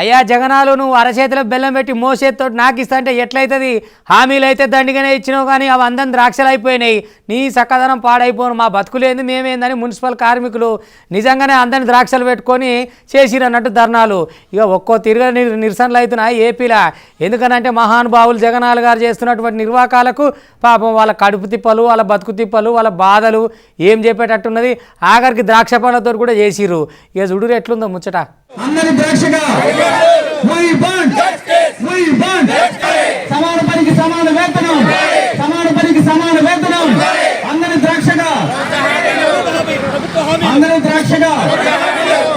అయ్యా జగనాలు నువ్వు అరచేతిలో బెల్లం పెట్టి మోసేతో నాకు ఇస్తా అంటే ఎట్లయితుంది? హామీలు అయితే దండిగానే ఇచ్చినావు కానీ అవి అందరం ద్రాక్షలు అయిపోయినాయి. నీ చక్కదనం పాడైపోను మా బతుకులేంది మేమేందని మున్సిపల్ కార్మికులు నిజంగానే అందరిని ద్రాక్షలు పెట్టుకొని చేసిరన్నట్టు ధర్నాలు. ఇక ఒక్కో తిరగ నిరసనలు అవుతున్నాయి ఏపీలా. ఎందుకనంటే మహానుభావులు జగనాలు గారు చేస్తున్నటువంటి నిర్వాకాలకు పాపం వాళ్ళ కడుపు తిప్పలు వాళ్ళ బతుకు తిప్పలు వాళ్ళ బాధలు ఏం చెప్పేటట్టున్నది ఆఖరికి ద్రాక్ష పళ్ళతో కూడా చేసిరు ఇక చూడు ఎట్లుందో ముచ్చట. అందరి ద్రాక్షగా We want We want సమాన పనికి సమాన వేతనం సమాన పనికి సమాన వేతనం అందరి ద్రాక్షగా అందరి ద్రాక్షగా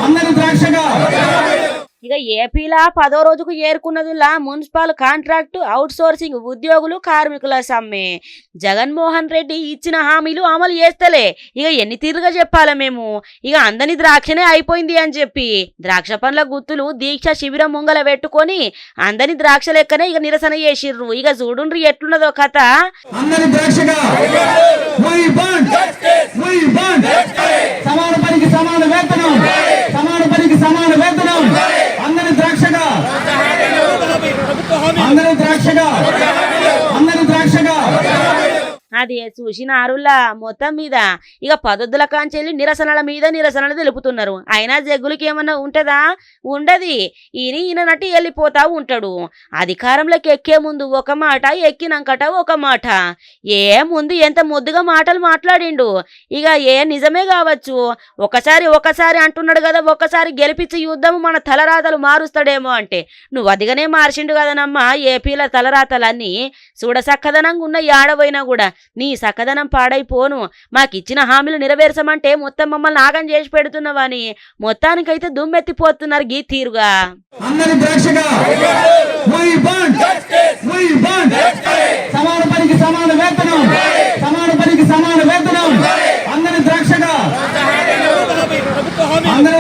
అందరి ద్రాక్షగా. ఇక ఏపీలా పదో రోజుకు ఏరుకున్నదిలా మున్సిపల్ కాంట్రాక్టు అవుట్ సోర్సింగ్ ఉద్యోగులు కార్మికుల సమ్మె. జగన్మోహన్ రెడ్డి ఇచ్చిన హామీలు అమలు చేస్తలే. ఇక ఎన్ని తీరుగా చెప్పాలా మేము? ఇక అందని ద్రాక్షనే అయిపోయింది అని చెప్పి. ద్రాక్ష పండ్ల గుత్తులు దీక్ష శిబిరం ముంగల పెట్టుకొని అందని ద్రాక్ష లెక్కనే ఇక నిరసన చేసిర్రు. ఇక చూడుండ్రి ఎట్లున్నదో కథ అందరి ద్రాక్షగా We want We want సమాన పనికి సమాన వేతనం సమాన పనికి సమాన వేతనం అందరి ద్రాక్షగా అందరి ద్రాక్షగా. అది చూసిన ఆరుల మొత్తం మీద ఇక పద్ధతుల కాంచెల్లి నిరసనల మీద నిరసనలు తెలుపుతున్నారు. అయినా జగ్గులకి ఏమన్నా ఉంటుందా? ఉండది. ఈయన నటి వెళ్ళిపోతా ఉంటాడు. అధికారంలోకి ఎక్కే ముందు ఒక మాట ఎక్కినాకట ఒక మాట. ఏ ముందు ఎంత ముద్దుగా మాటలు మాట్లాడిండు? ఇక ఏ నిజమే కావచ్చు. ఒకసారి ఒకసారి అంటున్నాడు కదా ఒక్కసారి గెలిపించి యుద్ధం మన తలరాతలు మారుస్తాడేమో అంటే. నువ్వు అదిగానే మార్చిండు కదనమ్మా ఏపీల తలరాతలన్నీ. చూడసక్కదనంగా ఉన్న యాడవైనా కూడా నీ సక్కదనం పాడైపోను. మాకిచ్చిన హామీలు నెరవేర్చమంటే మొత్తం మమ్మల్ని ఆగం చేసి పెడుతున్నావని. మొత్తానికైతే దుమ్మెత్తిపోతున్నారు గీ తీరుగా. అందరి ద్రాక్షగా We want We want సమాన పనికి సమాన వేతనం సమాన పనికి సమాన వేతనం. అందరి ద్రాక్షగా అందరి